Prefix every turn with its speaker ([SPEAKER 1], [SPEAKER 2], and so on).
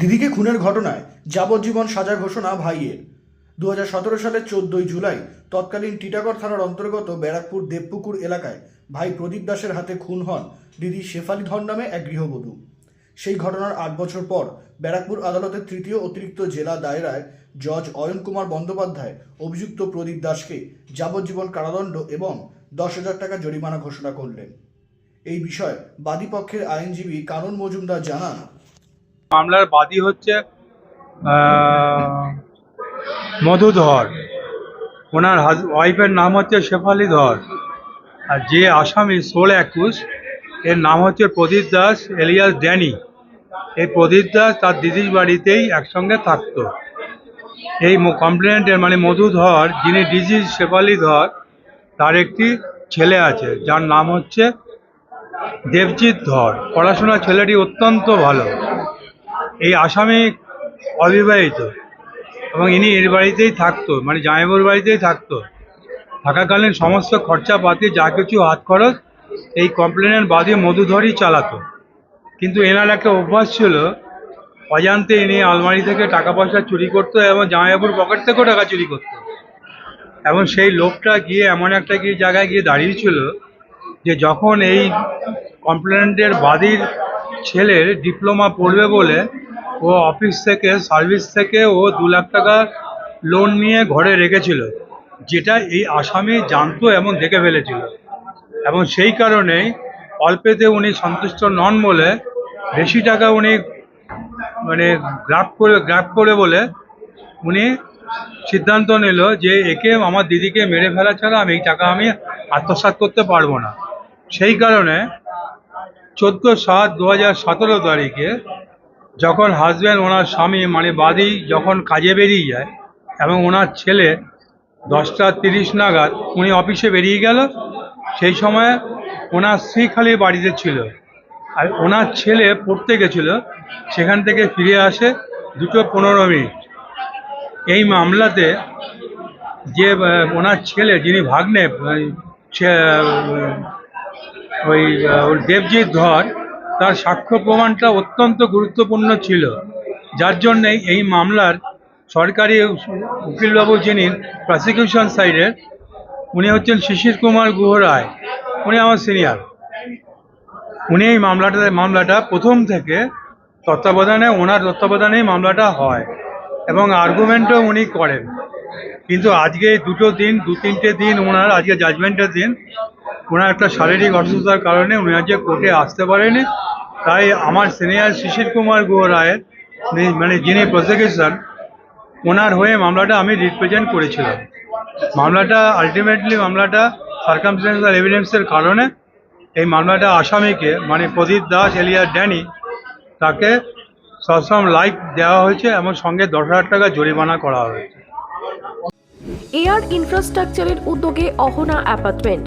[SPEAKER 1] দিদিকে খুনের ঘটনায় যাবজ্জীবন সাজা ঘোষণা ভাইয়ের। দু সতেরো সালের চোদ্দই জুলাই তৎকালীন টিটাগড় থানার অন্তর্গত ব্যারাকপুর দেবপুকুর এলাকায় ভাই প্রদীপ দাসের হাতে খুন হন দিদি শেফালি ধর নামে এক গৃহবধূ। সেই ঘটনার আট বছর পর ব্যারাকপুর আদালতের তৃতীয় অতিরিক্ত জেলা দায়রায় জজ অয়ন কুমার বন্দ্যোপাধ্যায় অভিযুক্ত প্রদীপ দাসকে যাবজ্জীবন কারাদণ্ড এবং দশ হাজার টাকা জরিমানা ঘোষণা করলেন। এই বিষয়ে বাদীপক্ষের আইনজীবী কানন মজুমদার জানান
[SPEAKER 2] মামলার বাদী হচ্ছে মধু ধর। ওনার ওয়াইফের নাম হচ্ছে শেফালি ধর। আর যে আসামি ষোল একুশ, এর নাম হচ্ছে প্রদীপ দাস এলিয়াস ড্যানি। এই প্রদীপ দাস তার দিদির বাড়িতেই একসঙ্গে থাকতো। এই কমপ্লেনেন্টের মানে মধু ধর, যিনি ডিজিজ শেফালি ধর, তার একটি ছেলে আছে, যার নাম হচ্ছে দেবজিৎ ধর। পড়াশোনা ছেলেটি অত্যন্ত ভালো। এই আসামি অবিবাহিত এবং ইনি এর বাড়িতেই থাকতো মানে জামাইবাবুর বাড়িতেই থাকতো। থাকাকালীন সমস্ত খরচাপাতি, যা কিছু হাত খরচ, এই কমপ্লেনের বাদী মধুধরই চালাতো। কিন্তু এনার একটা অভ্যাস ছিল, অজান্তে ইনি আলমারি থেকে টাকা পয়সা চুরি করতো এবং জামাইবাবুর পকেট থেকেও টাকা চুরি করতো। এবং সেই লোকটা গিয়ে এমন একটা গিয়ে জায়গায় গিয়ে দাঁড়িয়েছিল যে যখন এই কমপ্লেনেন্টের বাদীর ছেলের ডিপ্লোমা পড়বে বলে ও অফিস থেকে, সার্ভিস থেকে ও দু লাখ টাকা লোন নিয়ে ঘরে রেখেছিল, যেটা এই আসামি জানতো এবং দেখে ফেলেছিল। এবং সেই কারণেই অল্পেতে উনি সন্তুষ্ট নন বলে, বেশি টাকা উনি মানে গ্রাফ করে গ্রাফ করে বলে উনি সিদ্ধান্ত নিল যে একে আমার দিদিকে মেরে ফেলা ছাড়া আমি এই টাকা আমি আত্মসাৎ করতে পারব না। সেই কারণে চোদ্দ সাত দু হাজার সতেরো তারিখে যখন হাজব্যান্ড ওনার স্বামী মানে বাদী যখন কাজে বেরিয়ে যায় এবং ওনার ছেলে দশটা তিরিশ নাগাদ উনি অফিসে বেরিয়ে গেল সেই সময় ওনার স্ত্রী খালি বাড়িতে ছিল। আর ওনার ছেলে পড়তে গেছিল সেখান থেকে ফিরে আসে দুটো পনেরো মিনিট। এই মামলাতে যে ওনার ছেলে যিনি ভাগ্নে মানে, ওই ওই দেবজিৎ ধর তার সাক্ষ্য প্রমাণটা অত্যন্ত গুরুত্বপূর্ণ ছিল। যার জন্যে এই মামলার সরকারি উকিলবাবু যিনি প্রসিকিউশন সাইডের উনি হচ্ছেন শিশির কুমার গুহ রায় উনি আমার সিনিয়র উনি এই মামলাটা মামলাটা প্রথম থেকে তত্ত্বাবধানে, ওনার তত্ত্বাবধানেই মামলাটা হয় এবং আর্গুমেন্টও উনি করেন। কিন্তু আজকে দুটো দিন দু তিনটে দিন ওনার, আজকে জাজমেন্টের দিন ওনার একটা শারীরিক অসুস্থতার কারণে উনি আজকে কোর্টে আসতে পারেনি। তাই আমার সিনিয়র শিশির কুমার গুহ রায়ের মানে যিনি প্রসিকিউশন ওনার হয়ে মামলাটা আমি রিপ্রেজেন্ট করেছিলাম। মামলাটা আলটিমেটলি মামলাটা সার্কামস্টেন্সিয়াল এভিডেন্সের কারণে এই মামলাটা আসামিকে মানে প্রদীপ দাস এলিয়াস ড্যানি, তাকে সসম লাইফ দেওয়া হয়েছে এবং সঙ্গে দশ হাজার টাকা জরিমানা করা হয়েছে।
[SPEAKER 3] এয়ার ইনফ্রাস্ট্রাকচারের উদ্যোগে অহনা অ্যাপার্টমেন্ট।